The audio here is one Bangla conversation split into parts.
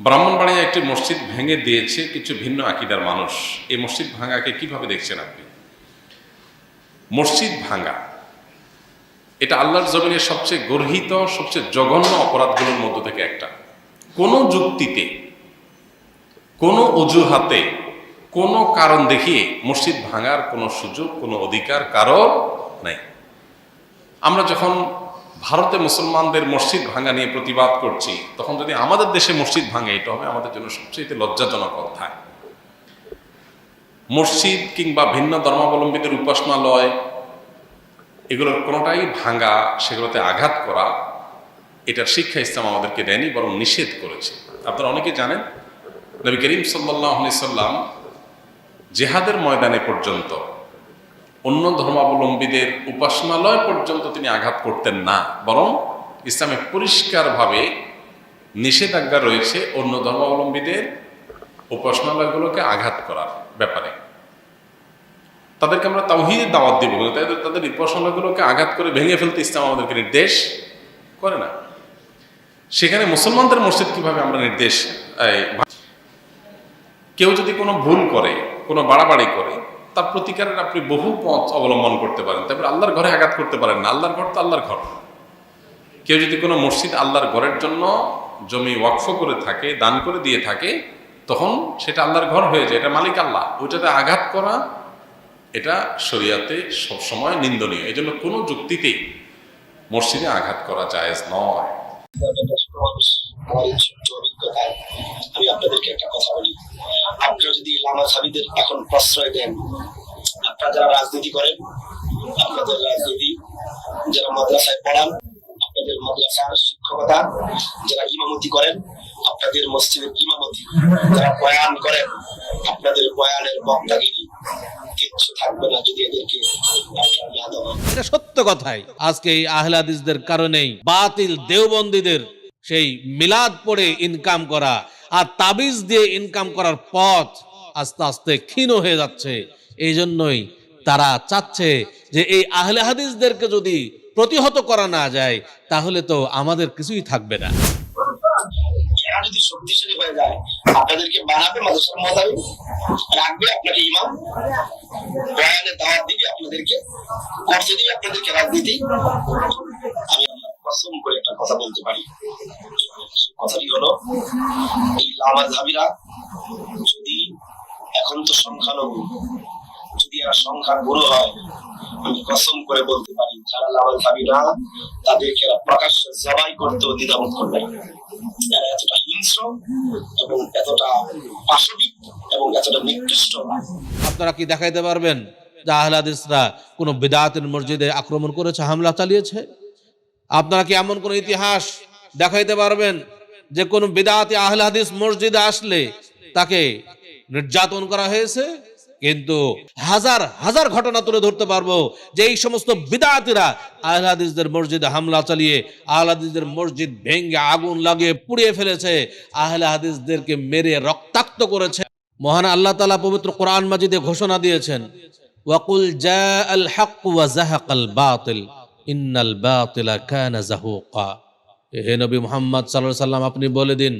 ব্রাহ্মণবাড়িয়া একটি মসজিদ ভেঙে দিয়েছে কিছু ভিন্ন আকিদার মানুষ। এই মসজিদ ভাঙাকে কীভাবে দেখছেন আপনি? মসজিদ ভাঙা। এটা আল্লাহর জমিনের সবচেয়ে গর্হিত, সবচেয়ে জঘন্য অপরাধগুলোর মধ্য থেকে একটা। কোনো যুক্তিতে, কোনো অজুহাতে, কোনো কারণ দেখিয়ে মসজিদ ভাঙার কোনো সুযোগ, কোনো অধিকার কারও নাই। আমরা যখন ভারতে মুসলমানদের মসজিদ ভাঙা নিয়ে প্রতিবাদ করছি, তখন যদি আমাদের দেশে মসজিদ ভাঙে, এটা হবে আমাদের জন্য সবচেয়ে লজ্জাজনক অধ্যায়। মসজিদ কিংবা ভিন্ন ধর্মাবলম্বীদের উপাসনালয়, এগুলোর কোনোটাই ভাঙা, সেগুলোতে আঘাত করা, এটার শিক্ষা ইসলাম আমাদেরকে দেয়নি, বরং নিষেধ করেছে। আপনারা অনেকে জানেন, নবী করিম সাল্লাহ সাল্লাম জেহাদের ময়দানে পর্যন্ত অন্য ধর্মাবলম্বীদের উপাসনালয় পর্যন্ত তিনি আঘাত করতেন না, বরং ইসলামে পরিষ্কারভাবে নিষেধাজ্ঞা রয়েছে অন্য ধর্মাবলম্বীদের উপাসনালয়গুলোকে আঘাত করার ব্যাপারে। তাদেরকে আমরা তাওহিদের দাওয়াত দিব তাদের তাদের উপাসনালয়গুলোকে আঘাত করে ভেঙে ফেলতে ইসলাম আমাদেরকে নির্দেশ করে না। সেখানে মুসলমানদের মসজিদ কীভাবে আমরা নির্দেশ কেউ যদি কোনো ভুল করে, কোনো বাড়াবাড়ি করে তার প্রতিকারের আপনি বহু পথ অবলম্বন করতে পারেন। তারপরে আল্লাহর ঘরে আঘাত করতে পারেন না। আল্লাহর ঘর তো আল্লাহর ঘর। কেউ যদি কোনো মসজিদ আল্লাহর ঘরের জন্য জমি ওয়াকফ করে থাকে, দান করে দিয়ে থাকে, তখন সেটা আল্লাহর ঘর হয়ে যায়। এটা মালিক আল্লাহ। ওইটাতে আঘাত করা, এটা শরিয়াতে সবসময় নিন্দনীয়। এই জন্য কোনো যুক্তিতেই মসজিদে আঘাত করা জায়েজ নয়। আমি আপনাদেরকে একটা কথা বলি। সাবিদের এখন প্রশ্রয় দেন। আপনারা যারা রাজনীতি করেন, আপনাদের রাজনীতি, যারা মাদ্রাসায় পড়ান, আপনাদের মাদ্রাসার শিক্ষকতা, যারা ইমামতি করেন, আপনাদের মসজিদের ইমামতি, যারা বয়ান করেন, আপনাদের বয়ানের বক্তাগিরি এটা সত্য কথাই। আজকে এই আহলাদিসদের কারণেই বাতিল দেওবন্দীদের সেই মিলাদ পড়ে ইনকাম করা আর তাবিজ দিয়ে ইনকাম করার পথ আস্তে আস্তে ক্ষীণ হয়ে যাচ্ছে। এই জন্যই তারা চাচ্ছে যে এই আহলে হাদিসদেরকে যদি প্রতিহত করা না যায়, তাহলে তো আমাদের কিছুই থাকবে না। এরা যদি শক্তিশালী যায় আপনাদেরকে বানাবে মাদ্রাসার মজাবে রাখবে আপনাকে ইমাম, বয়ানে দাওয়াত দিবে আপনাদেরকে করতে দিবে আপনাদেরকে রাজনীতি। আমি কসম করে একটা কথা বলতে পারি। কথাটি হলো, এই লামা ধাবিরা যদি এখন তো সংখ্যালঘু। যদি এরা সংখ্যা গুরু হয়, আমি কসম করে বলতে পারি, যারা লামা ধাবিরা তাদেরকে এরা প্রকাশ্যে জবাই করতেও দ্বিধাবোধ করবে এরা এতটা হিংস্র এবং এতটা পাশবিক এবং এতটা নিকৃষ্ট আপনারা কি দেখাইতে পারবেন আহলাদিসরা কোনো বিদাতের মসজিদে আক্রমণ করেছে, হামলা চালিয়েছে? আপনারা কি এমন কোন ইতিহাস দেখাইতে পারবেন যে কোন বিদাতি আহলাদিস মসজিদে আসলে তাকে নির্যাতন করা হয়েছে, কিন্তু হাজার হাজার ঘটনা তুলে ধরতে পারব যে এই সমস্ত বিদাতিরা আহলাদিসদের মসজিদে হামলা চালিয়ে আহলাদিসদের মসজিদ ভেঙ্গে আগুন লাগিয়ে পুড়িয়ে ফেলেছে, আহলে হাদিসদেরকে মেরে রক্তাক্ত করেছে। মহান আল্লাহ তালা পবিত্র কোরআন মাজিদে ঘোষণা দিয়েছেন, ওয়াকুল জা হক ওয়া জাহাকাল বাতিল, ইন্নাল বাতিলা কানা জাহুকা। হে নবী মুহাম্মদ সাল্লাল্লাহু আলাইহি সাল্লাম আপনি বলে দিন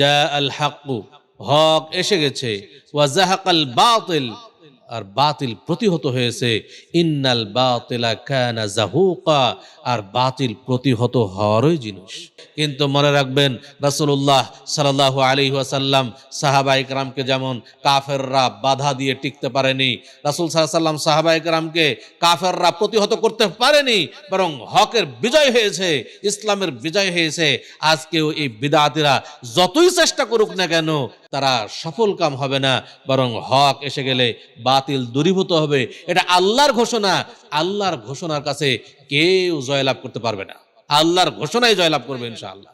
জা আল হক হক এসে গেছে। ওয়া জাহাকাল বাতিল। আর বাতিল প্রতিহত হয়েছে। ইন্নাল বাতিলা কানা জাহুকা, আর বাতিল প্রতিহত হওয়ারই জিনিস। কিন্তু মনে রাখবেন, রাসূলুল্লাহ সাল্লাল্লাহু আলাইহি ওয়াসাল্লাম সাহাবা ইকরামকে যেমন কাফেররা বাধা দিয়ে টিকতে পারেনি, রাসূল সাল্লাম সাহাবা ইকরামকে কাফেররা প্রতিহত করতে পারেনি, বরং হকের বিজয় হয়েছে, ইসলামের বিজয় হয়েছে। আজকেও এই বিদাতিরা যতই চেষ্টা করুক না কেন, তারা সফল কাম হবে না, বরং হক এসে গেলে বাতিল দূরীভূত হবে। এটা আল্লাহর ঘোষণা। আল্লাহর ঘোষণার কাছে কেউ জয়লাভ করতে পারবে না। আল্লাহর ঘোষণায় জয়লাভ করবে ইনশাআল্লাহ।